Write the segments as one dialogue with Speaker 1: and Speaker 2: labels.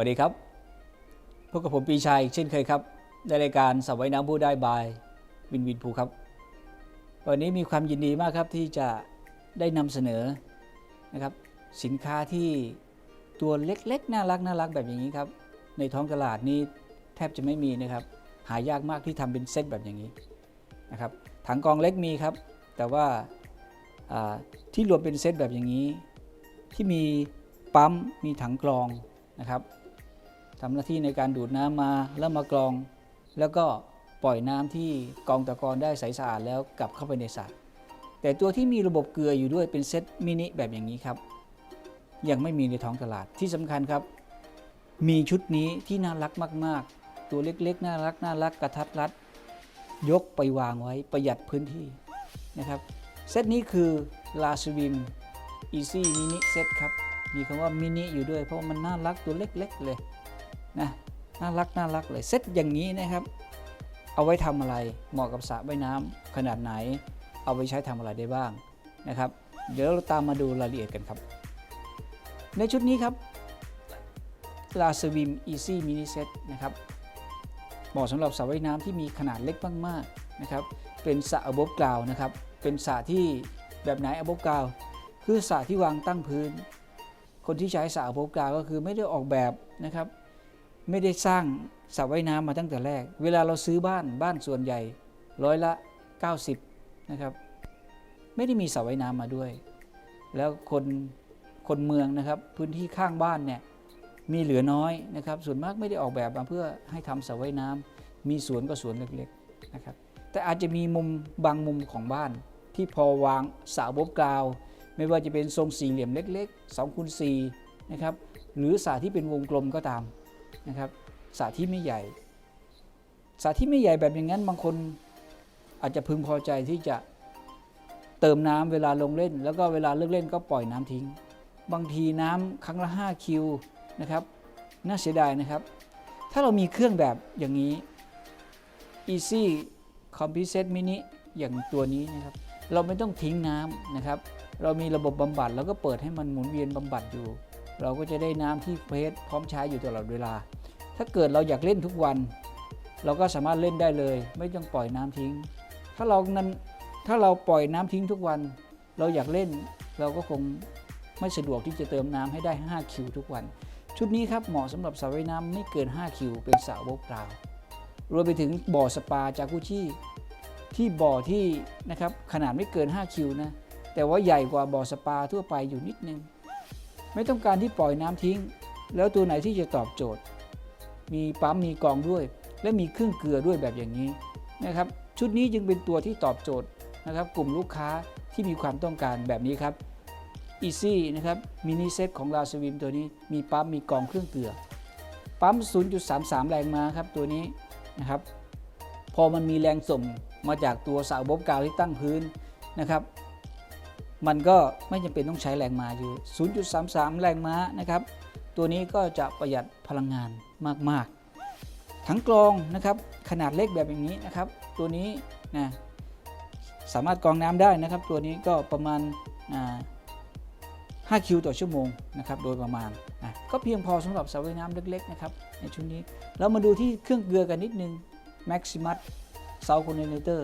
Speaker 1: วัสดีครับพบกับผมปีชัยเช่นเคยครับ ในรายการสระว่ายน้ำผู้ได้บายวินวินภูครับ วันนี้มีความยินดีมากครับที่จะได้นำเสนอนะครับสินค้าที่ตัวเล็กๆ น่ารักน่ารักแบบอย่างนี้ครับ ในท้องตลาดนี้แทบจะไม่มีนะครับ หายากมากที่ทำเป็นเซตแบบอย่างนี้นะครับถังกองเล็กมีครับ แต่ว่าอ่าที่รวมเป็นเซตแบบอย่างนี้ ที่มีปั๊มมีถังกรองนะครับ ทำหน้าที่ในการดูดน้ำมาแล้วมากรอง แล้วก็ปล่อยน้ำที่กรองตะกอนได้ใสสะอาดแล้วกลับเข้าไปในสระแต่ตัวที่มีระบบเกลืออยู่ด้วยเป็นเซตมินิแบบอย่างนี้ครับ ยังไม่มีในท้องตลาดที่สำคัญครับ มีชุดนี้ที่น่ารักมาก ๆ ตัวเล็กๆ น่ารักน่ารักกระทัดรัด ยกไปวางไว้ประหยัดพื้นที่นะครับเซตนี้คือลาสวิม Easy Mini Set ครับมีคำว่ามินิอยู่ด้วยเพราะว่ามันน่ารักตัวเล็ก ๆ เลย นะน่ารักน่ารักเลยเซตอย่างนี้นะครับ เอาไว้ทำอะไรเหมาะกับสระว่ายน้ำขนาดไหน เอาไปใช้ทำอะไรได้บ้างนะครับ เดี๋ยวเราตามมาดูรายละเอียดกันครับ ในชุดนี้ครับลาสวิม Easy Mini Set นะครับเหมาะสำหรับสระว่ายน้ำที่มีขนาดเล็กมากๆนะครับ เป็นสระ above ground นะครับ เป็นสระที่แบบไหน above ground คือสระที่วางตั้งพื้น คนที่ใช้สระ above ground ก็คือไม่ได้ออกแบบนะครับ ไม่ได้สร้างสระว่ายน้ำมาตั้งแต่แรก เวลาเราซื้อบ้านบ้านส่วนใหญ่ร้อยละ 90นะครับ ไม่ได้มีสระว่ายน้ำมาด้วย แล้วคนคนเมืองนะครับพื้นที่ข้างบ้านเนี่ยมีเหลือน้อยนะครับ ส่วนมากไม่ได้ออกแบบมาเพื่อให้ทำสระว่ายน้ำมีสวนก็สวนเล็กๆนะครับ แต่อาจจะมีมุมบางมุมของบ้าน ที่พอวางสระบบกราว ไม่ว่าจะเป็นทรงสี่เหลี่ยมเล็กๆ2คูณ4นะครับหรือสระที่เป็นวงกลมก็ตาม นะครับสระที่ไม่ใหญ่สระที่ไม่ใหญ่แบบอย่างนั้นบางคนอาจจะพึงพอใจที่จะเติมน้ำเวลาลงเล่น แล้วก็เวลาเลิกเล่นก็ปล่อยน้ำทิ้ง บางทีน้ำครั้งละ 5 คิวนะครับน่าเสียดายนะครับ ถ้าเรามีเครื่องแบบอย่างนี้ Easy c o m p r e s s e Mini อย่างตัวนี้นะครับ เราไม่ต้องทิ้งน้ำนะครับ เรามีระบบบำบัดแล้วก็เปิดให้มันหมุนเวียนบำบัดอยู่ เราก็จะได้น้ำที่เพชรพร้อมใช้อยู่ตลอดเวลา ถ้าเกิดเราอยากเล่นทุกวัน เราก็สามารถเล่นได้เลย ไม่ต้องปล่อยน้ำทิ้ง ถ้าเรานั้นถ้าเราปล่อยน้ำทิ้งทุกวัน เราอยากเล่น เราก็คงไม่สะดวกที่จะเติมน้ำให้ได้ 5 คิวทุกวัน ชุดนี้ครับเหมาะสำหรับสระว่ายน้ำไม่เกิน 5 คิว เป็นสระวกกรารวมไปถึงบ่อสปาจากุชี่ที่บ่อที่นะครับขนาดไม่เกิน 5 คิวนะแต่ว่าใหญ่กว่าบ่อสปาทั่วไปอยู่นิดนึง ไม่ต้องการที่ปล่อยน้ำทิ้ง แล้วตัวไหนที่จะตอบโจทย์ มีปั๊มมีกองด้วย และมีเครื่องเกลือด้วยแบบอย่างนี้นะครับ ชุดนี้จึงเป็นตัวที่ตอบโจทย์นะครับ กลุ่มลูกค้าที่มีความต้องการแบบนี้ครับ Easy นะครับมินิเซตของลาสวิมตัวนี้มีปั๊มมีกองเครื่องเกลือ ปั๊ม 0.33 แรงม้าครับตัวนี้นะครับ พอมันมีแรงส่งมาจากตัวเสาบบกาวที่ตั้งพื้นนะครับ มันก็ไม่จำเป็นต้องใช้แรงม้าเยอะ0.33 แรงม้านะครับ ตัวนี้ก็จะประหยัดพลังงานมากๆ ถังกรองนะครับขนาดเล็กแบบอย่างนี้นะครับ ตัวนี้นะสามารถกรองน้ำได้นะครับ ตัวนี้ก็ประมาณ 5 คิวต่อชั่วโมงนะครับโดยประมาณนะก็เพียงพอสำหรับสระว่ายน้ำเล็กๆนะครับในชุดนี้ เรามาดูที่เครื่องเกลือกันนิดนึง Maximus s o u t h c o o r d i n a t o r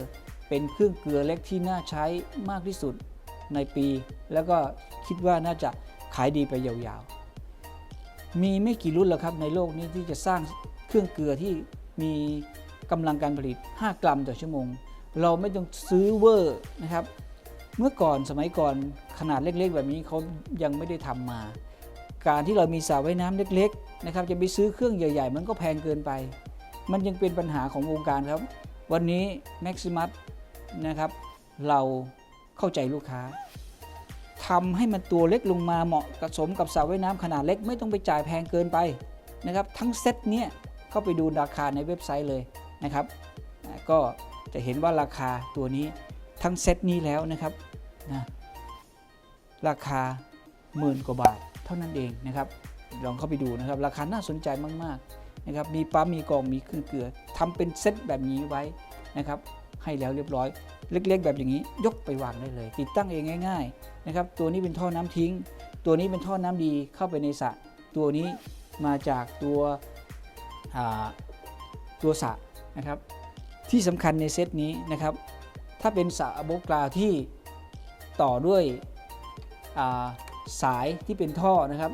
Speaker 1: เป็นเครื่องเกลือเล็กที่น่าใช้มากที่สุด ในปี แล้วก็คิดว่าน่าจะขายดีไปยาวๆ มีไม่กี่รุ่นแล้วครับในโลกนี้ที่จะสร้างเครื่องเกลือที่มีกำลังการผลิต 5 กรัมต่อชั่วโมง เราไม่ต้องซื้อเวอร์นะครับ เมื่อก่อนสมัยก่อนขนาดเล็กๆ แบบนี้เขายังไม่ได้ทำมา การที่เรามีสระว่ายน้ำเล็กๆนะครับจะไปซื้อเครื่องใหญ่ ๆ มันก็แพงเกินไป มันยังเป็นปัญหาของวงการครับ วันนี้ Maximus นะครับเรา เข้าใจลูกค้าทำให้มันตัวเล็กลงมาเหมาะกับสมกับสระว่ายน้ำขนาดเล็กไม่ต้องไปจ่ายแพงเกินไปนะครับทั้งเซตเนี้ยเข้าไปดูราคาในเว็บไซต์เลยนะครับก็จะเห็นว่าราคาตัวนี้ทั้งเซตนี้แล้วนะครับนะราคาหมื่นกว่าบาทเท่านั้นเองนะครับลองเข้าไปดูนะครับ ราคาน่าสนใจมาก ๆ นะครับ มีปั๊มมีกองมีเครื่องเกลือทำเป็นเซตแบบนี้ไว้นะครับ ให้แล้วเรียบร้อย เล็กๆ แบบอย่างนี้ยกไปวางได้เลย ติดตั้งเองง่าย ๆ นะครับ ตัวนี้เป็นท่อน้ำทิ้ง ตัวนี้เป็นท่อน้ำดีเข้าไปในสระตัวนี้มาจากตัวอ่าตัวสระนะครับ ที่สำคัญในเซตนี้นะครับ ถ้าเป็นสระอบกราที่ต่อด้วยาสายที่เป็นท่อนะครับ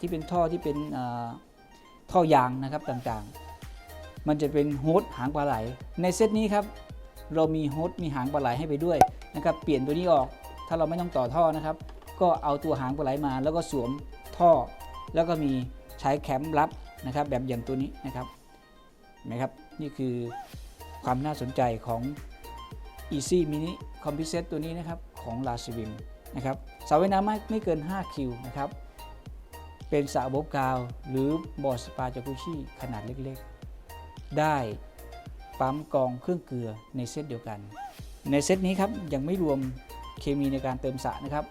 Speaker 1: ที่เป็นท่อที่เป็นท่อยางนะครับต่างๆ มันจะเป็นโฮสหางปลาไหล ในเซตนี้ครับ เรามีโฮสต์มีหางปลาไหลให้ไปด้วยนะครับเปลี่ยนตัวนี้ออกถ้าเราไม่ต้องต่อท่อนะครับ ก็เอาตัวหางปลาไหลมา แล้วก็สวมท่อ แล้วก็มีใช้แคมรับนะครับ แบบอย่างตัวนี้นะครับเห็นไหมครับนี่คือความน่าสนใจของ Easy Mini c o m p o s i t ตัวนี้นะครับของ l a s w i m นะครับสระว่ายน้ำไม่ไม่เกิน 5 คิวนะครับ เป็นสระบบกาว หรือบอร์ดสปาจากุชิขนาดเล็กๆ ได้ ปั๊มกองเครื่องเกลือในเซตเดียวกัน ในเซตนี้ครับยังไม่รวมเคมีในการเติมสระนะครับ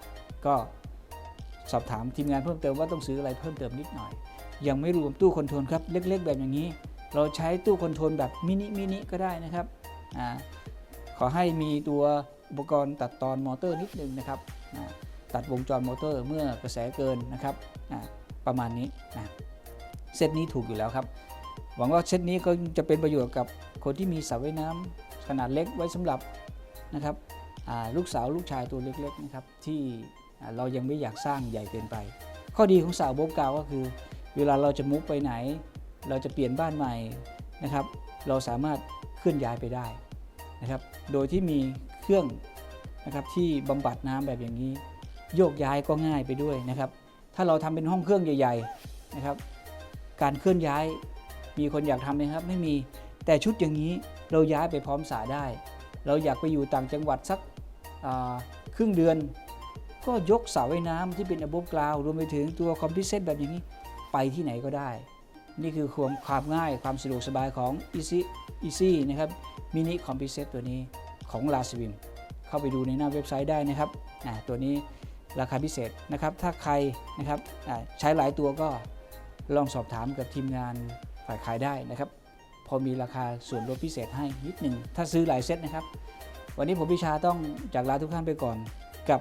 Speaker 1: ก็สอบถามทีมงานเพิ่มเติมว่าต้องซื้ออะไรเพิ่มเติมนิดหน่อย ยังไม่รวมตู้คอนโทรลครับเล็กๆ แบบอย่างนี้ เราใช้ตู้คอนโทรลแบบมินิมินิก็ได้นะครับอขอให้มีตัวอุปกรณ์ตัดตอนมอเตอร์นิดนึงนะครับตัดวงจรมอเตอร์เมื่อกระแสเกินนะครับประมาณนี้เซตนี้ถูกอยู่แล้วครับ หวังว่าเซตนี้ก็จะเป็นประโยชน์กับ คนที่มีสระว่ายน้ำขนาดเล็กไว้สำหรับนะครับลูกสาวลูกชายตัวเล็กๆนะครับที่เรายังไม่อยากสร้างใหญ่เกินไป ข้อดีของสระโบบกาวก็คือ เวลาเราจะมุกไปไหน เราจะเปลี่ยนบ้านใหม่นะครับ เราสามารถเคลื่อนย้ายไปได้นะครับโดยที่มีเครื่องนะครับที่บำบัดน้ำแบบอย่างนี้ โยกย้ายก็ง่ายไปด้วยนะครับ ถ้าเราทำเป็นห้องเครื่องใหญ่ ๆนะครับ การเคลื่อนย้ายมีคนอยากทำไหมครับไม่มี แต่ชุดอย่างนี้เราย้ายไปพร้อมสาได้ เราอยากไปอยู่ต่างจังหวัดสักครึ่งเดือน ก็ยกเสาว่ายน้ำที่เป็นระบบกราวรวมไปถึงตัวคอมพิวเซตแบบอย่างนี้ไปที่ไหนก็ได้ นี่คือความความง่ายความสะดวกสบายของ Easy Easy นะครับมินิคอมพิวเซตตัวนี้ของ l a s w i m เข้าไปดูในหน้าเว็บไซต์ได้นะครับตัวนี้ราคาพิเศษนะครับ ถ้าใครนะครับใช้หลายตัวก็ลองสอบถามกับทีมงานฝ่ายขายได้นะครับ พอมีราคาส่วนลดพิเศษให้นิดหนึ่งถ้าซื้อหลายเซตนะครับ วันนี้ผมพิชาต้องจากลาทุกท่านไปก่อนกับ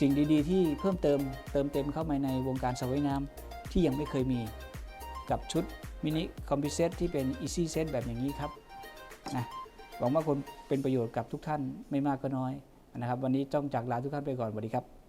Speaker 1: สิ่งดีๆ ที่เพิ่มเติมเติมเต็มเข้ามาในวงการสวยน้ำที่ยังไม่เคยมีกับชุดมินิคอมพิเซตที่เป็น Easy Set แบบอย่างนี้ครับนะหวังว่าคนเป็นประโยชน์กับทุกท่านไม่มากก็น้อยนะครับ วันนี้ต้องจากลาทุกท่านไปก่อนสวัสดีครับ